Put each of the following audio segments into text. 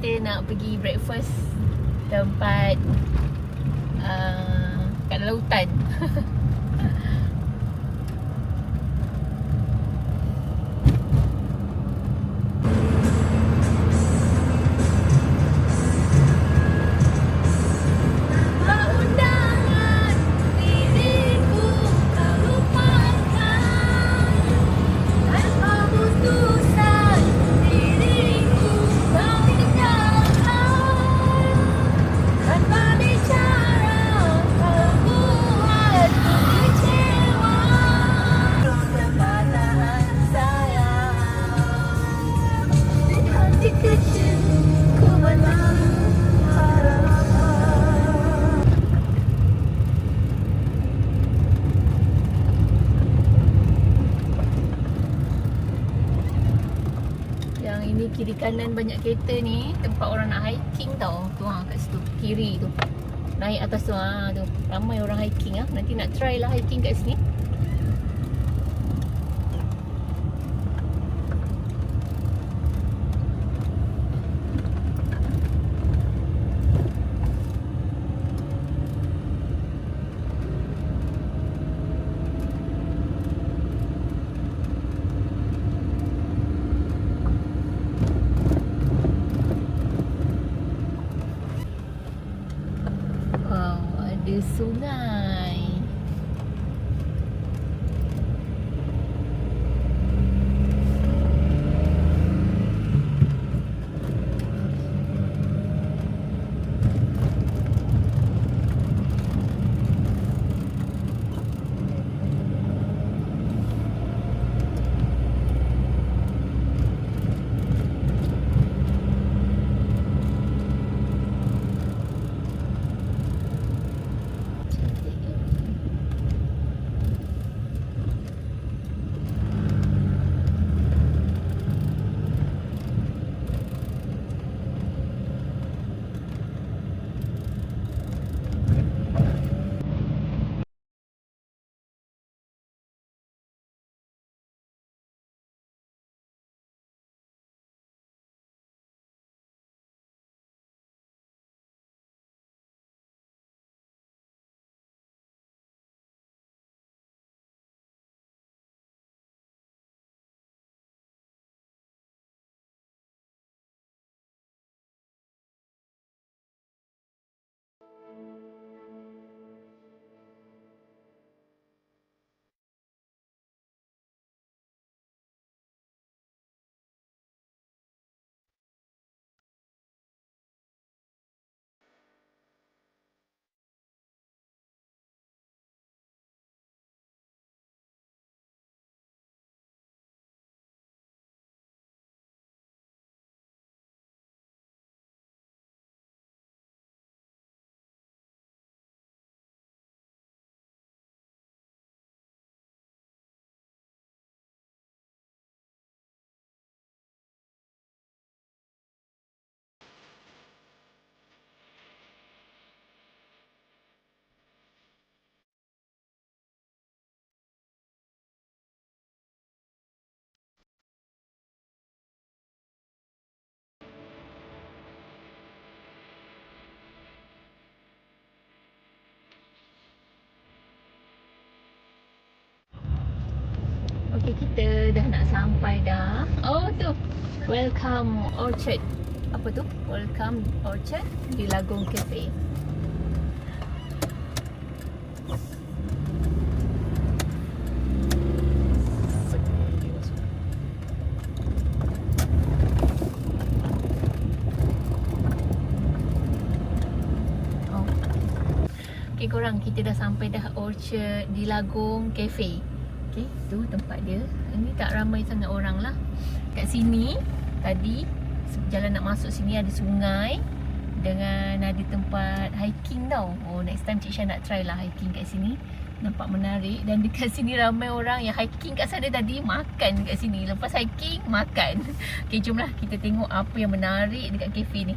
kita nak pergi breakfast tempat uh, kat dalam hutan. kiri kanan banyak kereta ni Tempat orang nak hiking tau. Tu ha kat situ. Kiri tu. Naik atas tu ha tu. Ramai orang hiking ah. Nanti nak try lah hiking kat sini Okey kita dah nak sampai dah. Oh tu. Welcome Orchard. Apa tu? Welcome Orchard di Lagong Cafe. Oh. Okay korang kita dah sampai dah Orchard di Lagong Cafe. Okay, tu tempat dia. Ini tak ramai sangat orang lah. Kat sini tadi jalan nak masuk sini ada sungai dengan ada tempat hiking tau. Oh, next time Cik Syah nak try lah hiking kat sini. Nampak menarik dan dekat sini ramai orang yang hiking kat sana tadi makan kat sini. Lepas hiking makan. Okay, jomlah kita tengok apa yang menarik dekat kafe ni.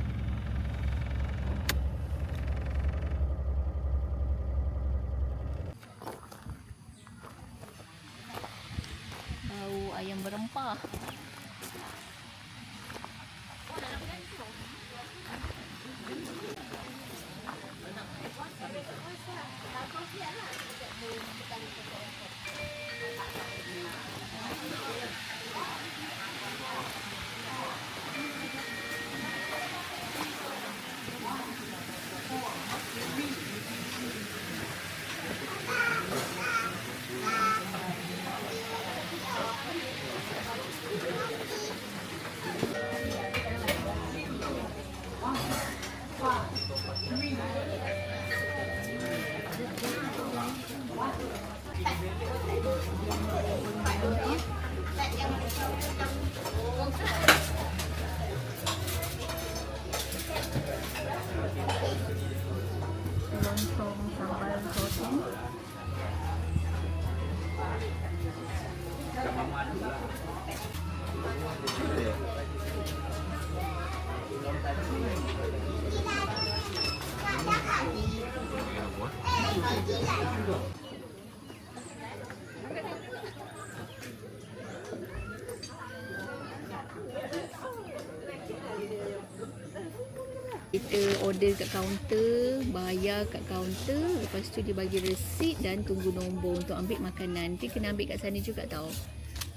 Kita order kat kaunter, bayar kat kaunter, lepas tu dia bagi resit dan tunggu nombor untuk ambil makanan. Nanti kena ambil kat sana juga tau.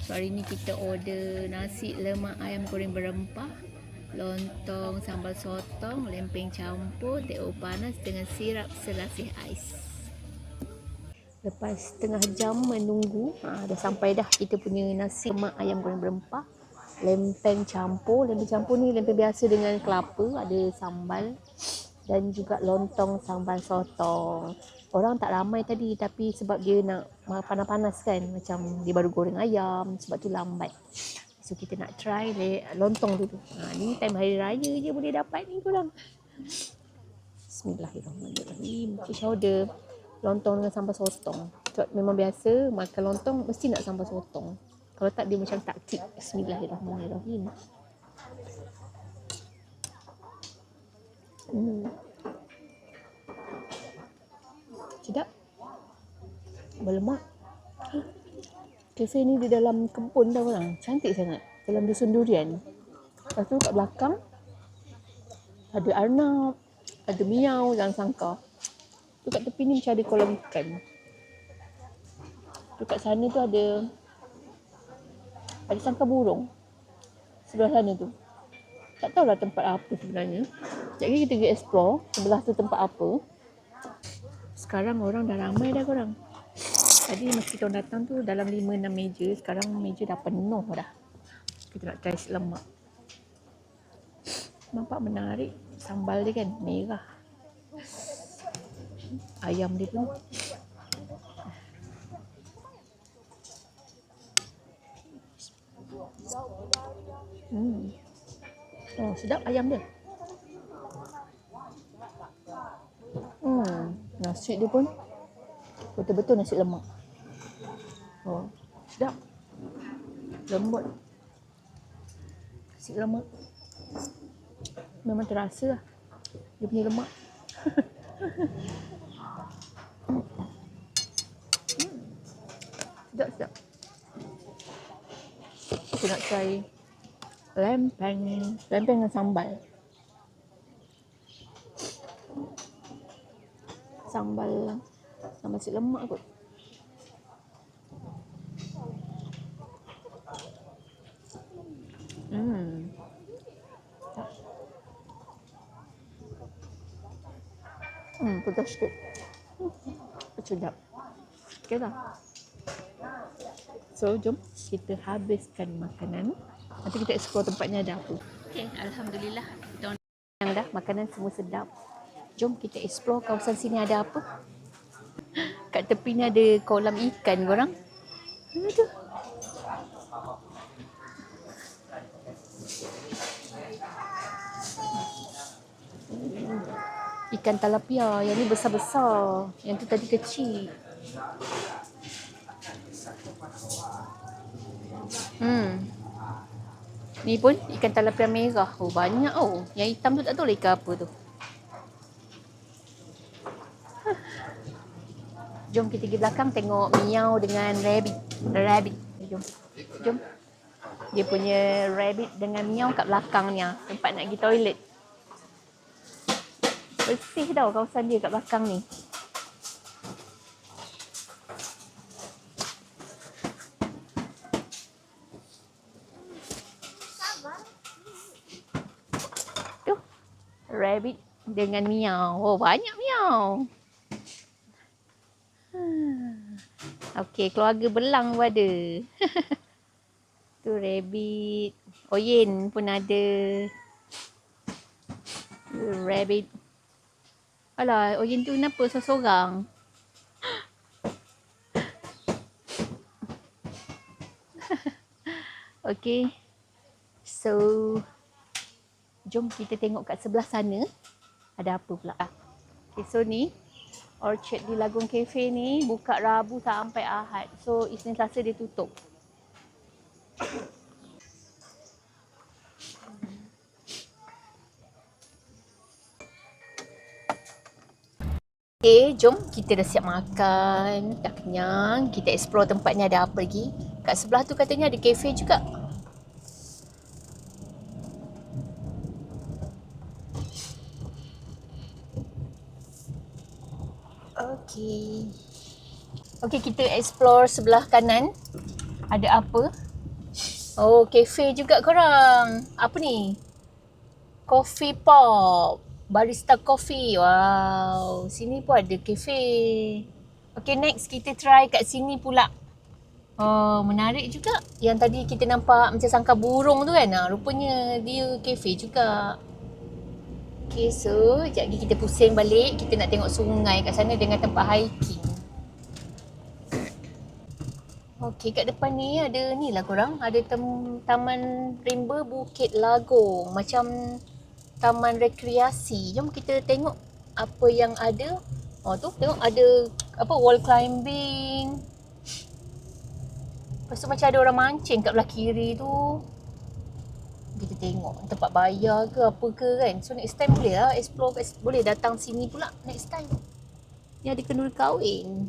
So hari ni kita order nasi lemak ayam goreng berempah, lontong sambal sotong, lempeng campur, teh panas dengan sirap selasih ais. Lepas setengah jam menunggu, ha, dah sampai dah kita punya nasi lemak ayam goreng berempah lempeng campur. Lempeng campur ni lempeng biasa dengan kelapa. Ada sambal dan juga lontong sambal sotong. Orang tak ramai tadi tapi sebab dia nak panas-panas kan macam dia baru goreng ayam sebab tu lambat. So kita nak try le- lontong dulu. Ha, ni time hari raya je boleh dapat ni korang. Bismillahirrahmanirrahim. Fish order lontong dengan sambal sotong. Sebab memang biasa makan lontong mesti nak sambal sotong kalau tak dia macam tak klik. Bismillahirrahmanirrahim. Hmm. Sedap. Berlemak. Kafe ni di dalam kebun dah orang. Cantik sangat. Dalam dusun durian. Lepas tu kat belakang ada arnab, ada miau, jangan sangka. Tu kat tepi ni macam ada kolam ikan. Tu kat sana tu ada ada sangka burung sebelah sana tu. Tak tahulah tempat apa sebenarnya. Sekejap lagi kita pergi explore sebelah tu tempat apa. Sekarang orang dah ramai dah korang. Tadi masa kita datang tu dalam 5-6 meja. Sekarang meja dah penuh dah. Kita nak try lemak. Nampak menarik. Sambal dia kan merah. Ayam dia pun Hmm. Oh, sedap ayam dia. Hmm, nasi dia pun betul-betul nasi lemak. Oh, sedap. Lembut. Nasi lemak. Memang terasa lah. Dia punya lemak. Hmm. Sedap, sedap. Kita nak try lempeng lempeng dengan sambal. Sambal sambal si lemak kot. Hmm. Hmm pedas sikit. Sedap okay dah so jom kita habiskan makanan Nanti kita explore tempatnya ada apa. Okay, Alhamdulillah. Kita orang dah, makanan semua sedap. Jom kita explore kawasan sini ada apa. Kat tepi ni ada kolam ikan korang. Aduh. Ikan talapia. Yang ni besar-besar. Yang tu tadi kecil. Hmm. Ni pun ikan talapia merah. Oh banyak oh. Yang hitam tu tak tahu lah ikan apa tu. Jom kita pergi belakang tengok miau dengan rabbit. Rabbit. Jom. Jom. Dia punya rabbit dengan miau kat belakangnya. Tempat nak pergi toilet. Bersih tau kawasan dia kat belakang ni. Tuh, rabbit dengan miau. Oh, banyak miau. Okey, keluarga belang pun ada. tu rabbit. Oyen pun ada. Rabbit. Alah, Oyen tu kenapa seorang-seorang? Okey. So, jom kita tengok kat sebelah sana. Ada apa pula. Okay, so ni Orchard di Lagun Cafe ni buka Rabu sampai Ahad. So Isnin Selasa dia tutup. Okay, jom kita dah siap makan. Dah kenyang. Kita explore tempat ni ada apa lagi. Kat sebelah tu katanya ada cafe juga. Okey. Okey, kita explore sebelah kanan. Ada apa? Oh, cafe juga korang. Apa ni? Coffee pop. Barista coffee. Wow. Sini pun ada cafe. Okay, next kita try kat sini pula. Oh, menarik juga. Yang tadi kita nampak macam sangka burung tu kan. Ha, rupanya dia cafe juga. Okay, so sekejap lagi kita pusing balik. Kita nak tengok sungai kat sana dengan tempat hiking. Okay, kat depan ni ada ni lah korang. Ada tem- Taman Rimba Bukit Lagong. Macam taman rekreasi. Jom kita tengok apa yang ada. Oh tu, tengok ada apa wall climbing. Lepas tu macam ada orang mancing kat belah kiri tu kita tengok tempat bayar ke apa ke kan so next time boleh lah explore boleh datang sini pula next time ni ada kenduri kahwin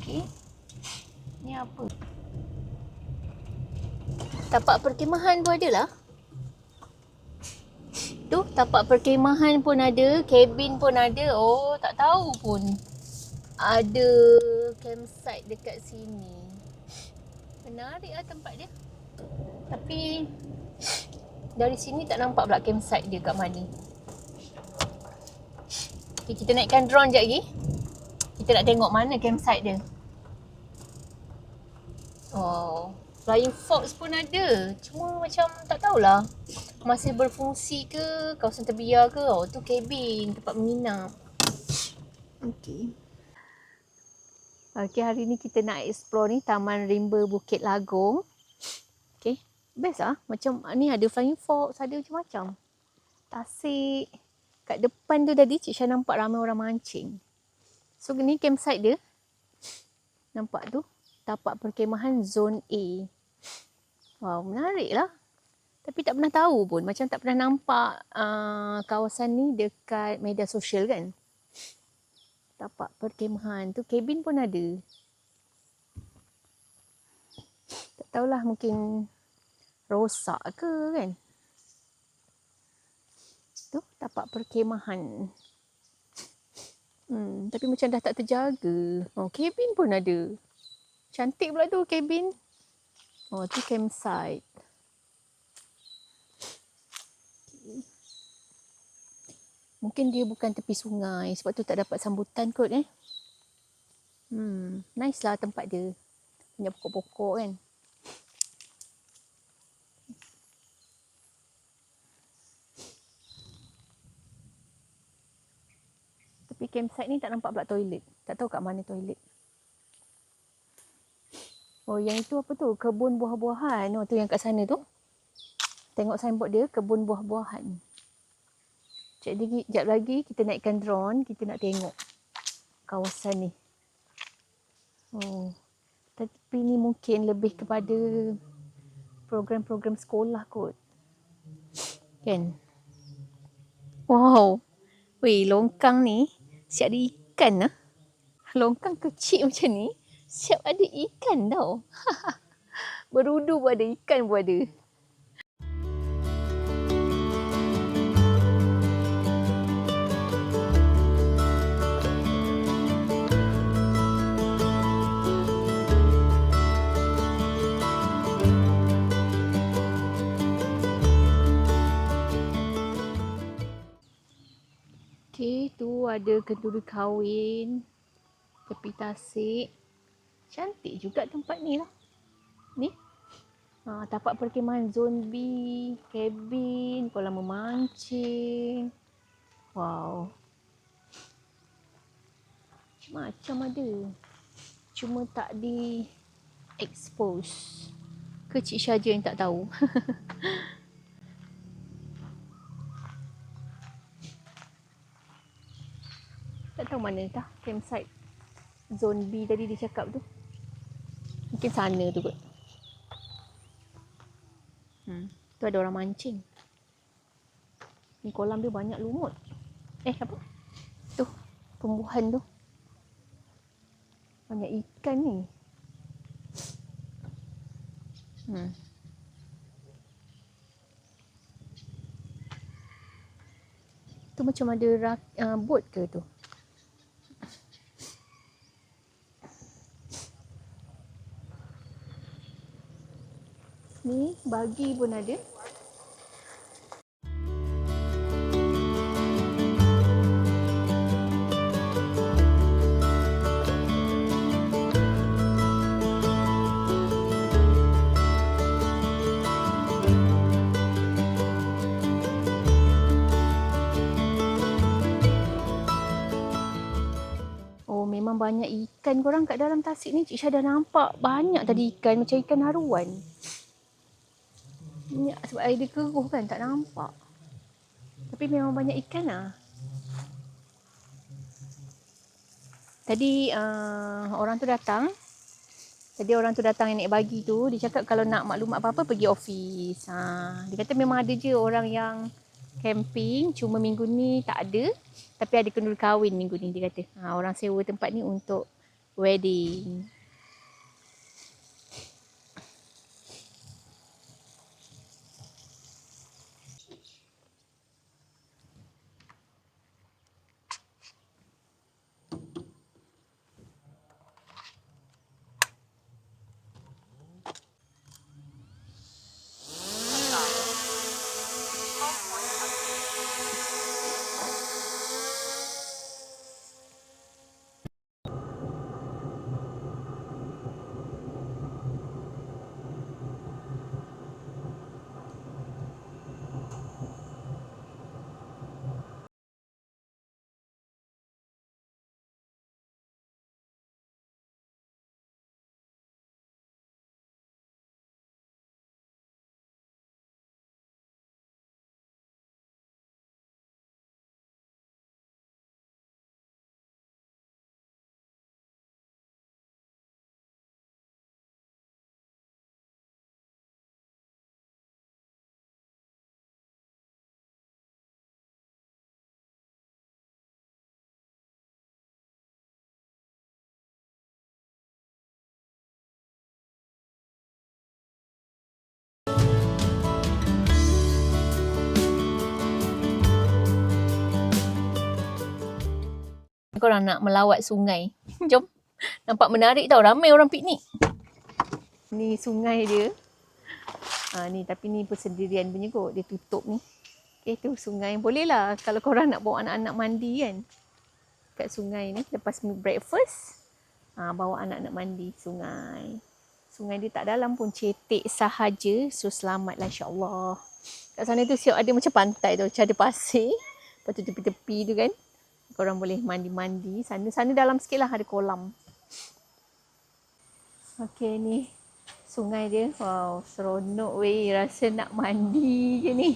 okay ni apa tapak perkemahan pun ada lah tu tapak perkemahan pun ada cabin pun ada oh tak tahu pun ada campsite dekat sini menarik lah tempat dia tapi dari sini tak nampak pula campsite dia kat mana. Okay, kita naikkan drone sekejap lagi. Kita nak tengok mana campsite dia. Oh, Flying Fox pun ada. Cuma macam tak tahulah. Masih berfungsi ke kawasan terbiar ke. Oh, tu cabin, tempat menginap. Okay. Okay, hari ni kita nak explore ni Taman Rimba Bukit Lagong. Okay best ah macam ni ada flying fox ada macam-macam tasik kat depan tu tadi Cik Syah nampak ramai orang mancing so ni campsite dia nampak tu tapak perkemahan zone A. Wow menarik lah. Tapi tak pernah tahu pun. Macam tak pernah nampak uh, kawasan ni dekat media sosial kan? Tapak perkemahan tu cabin pun ada. Tak tahulah mungkin rosak ke kan? Tu tapak perkemahan. Hmm, tapi macam dah tak terjaga. Oh cabin pun ada cantik pula tu cabin oh tu campsite Mungkin dia bukan tepi sungai sebab tu tak dapat sambutan kot eh. Hmm, nice lah tempat dia. Punya pokok-pokok kan. Tapi campsite ni tak nampak pula toilet. Tak tahu kat mana toilet. Oh, yang itu apa tu? Kebun buah-buahan. Oh, tu yang kat sana tu. Tengok signboard dia, kebun buah-buahan. Sekejap lagi, lagi kita naikkan drone, kita nak tengok kawasan ni. Oh. Tapi ni mungkin lebih kepada program-program sekolah kot. Kan? Wow. Weh, longkang ni siap ada ikan lah. Longkang kecil macam ni, Siap ada ikan tau. Berudu pun ada, ikan pun ada. Okay, tu ada kenduri kahwin tepi tasik Cantik juga tempat ni lah. Ni. Ha, tapak perkemahan zon B. Cabin. Kolam memancing. Wow. Macam ada. Cuma tak di expose. Ke Cik Syah je yang tak tahu. tak tahu mana dah campsite B tadi dia cakap tu. Mungkin sana tu kot. Hmm. Tu ada orang mancing. Ni kolam dia banyak lumut. Eh apa? Tu tumbuhan tu. Banyak ikan ni. Hmm. Tu macam ada rak, uh, boat ke tu? Ni bagi pun ada. Oh memang banyak ikan korang kat dalam tasik ni. Cik Syah dah nampak banyak tadi ikan macam ikan haruan. Ni sebab air dia keruh kan tak nampak. Tapi memang banyak ikan lah. Tadi uh, orang tu datang. Tadi orang tu datang yang nak bagi tu. Dia cakap kalau nak maklumat apa-apa pergi office. Ha, dia kata memang ada je orang yang camping. Cuma minggu ni tak ada. Tapi ada kenduri kahwin minggu ni dia kata. Ha, orang sewa tempat ni untuk wedding. Korang nak melawat sungai. Jom. Nampak menarik tau. Ramai orang piknik. Ni sungai dia. Ha, ni tapi ni persendirian punya kot. Dia tutup ni. Okay tu sungai. Boleh lah kalau korang nak bawa anak-anak mandi kan. Kat sungai ni. Lepas breakfast. Ha, bawa anak-anak mandi sungai. Sungai dia tak dalam pun cetek sahaja. So selamatlah insyaAllah. Kat sana tu siap ada macam pantai tu. Macam ada pasir. Lepas tu tepi-tepi tu kan korang boleh mandi-mandi. Sana sana dalam sikit lah ada kolam. Okey ni sungai dia. Wow, seronok weh. Rasa nak mandi je ni.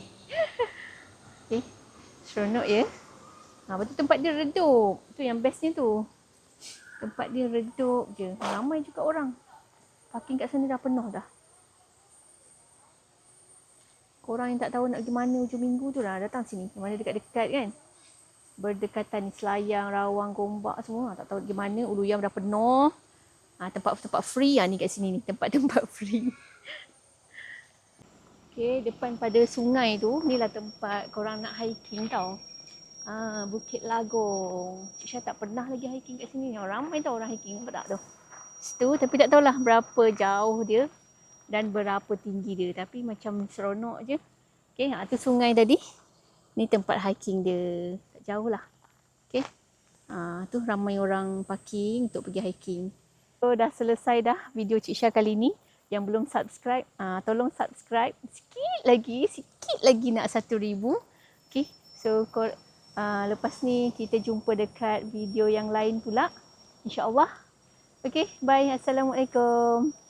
Okey. Seronok ya. Ha, betul tempat dia redup. Tu yang bestnya tu. Tempat dia redup je. Ramai juga orang. Parking kat sana dah penuh dah. Korang yang tak tahu nak pergi mana hujung minggu tu dah datang sini. Mana dekat-dekat kan berdekatan selayang, rawang, gombak semua. Tak tahu di mana Ulu Yam dah penuh. Ha, tempat-tempat free lah ni kat sini ni. Tempat-tempat free. Okay, depan pada sungai tu, ni lah tempat korang nak hiking tau. Ha, Bukit Lagong. Cik Syah tak pernah lagi hiking kat sini. Orang ramai tau orang hiking. Nampak tak tu? Situ, tapi tak tahulah berapa jauh dia dan berapa tinggi dia. Tapi macam seronok je. Okay, ha, tu sungai tadi. Ni tempat hiking dia jauh lah. Okay. Uh, tu ramai orang parking untuk pergi hiking. So dah selesai dah video Cik Syah kali ni. Yang belum subscribe, uh, tolong subscribe. Sikit lagi, sikit lagi nak satu ribu. Okay. So uh, lepas ni kita jumpa dekat video yang lain pula. InsyaAllah. Okay. Bye. Assalamualaikum.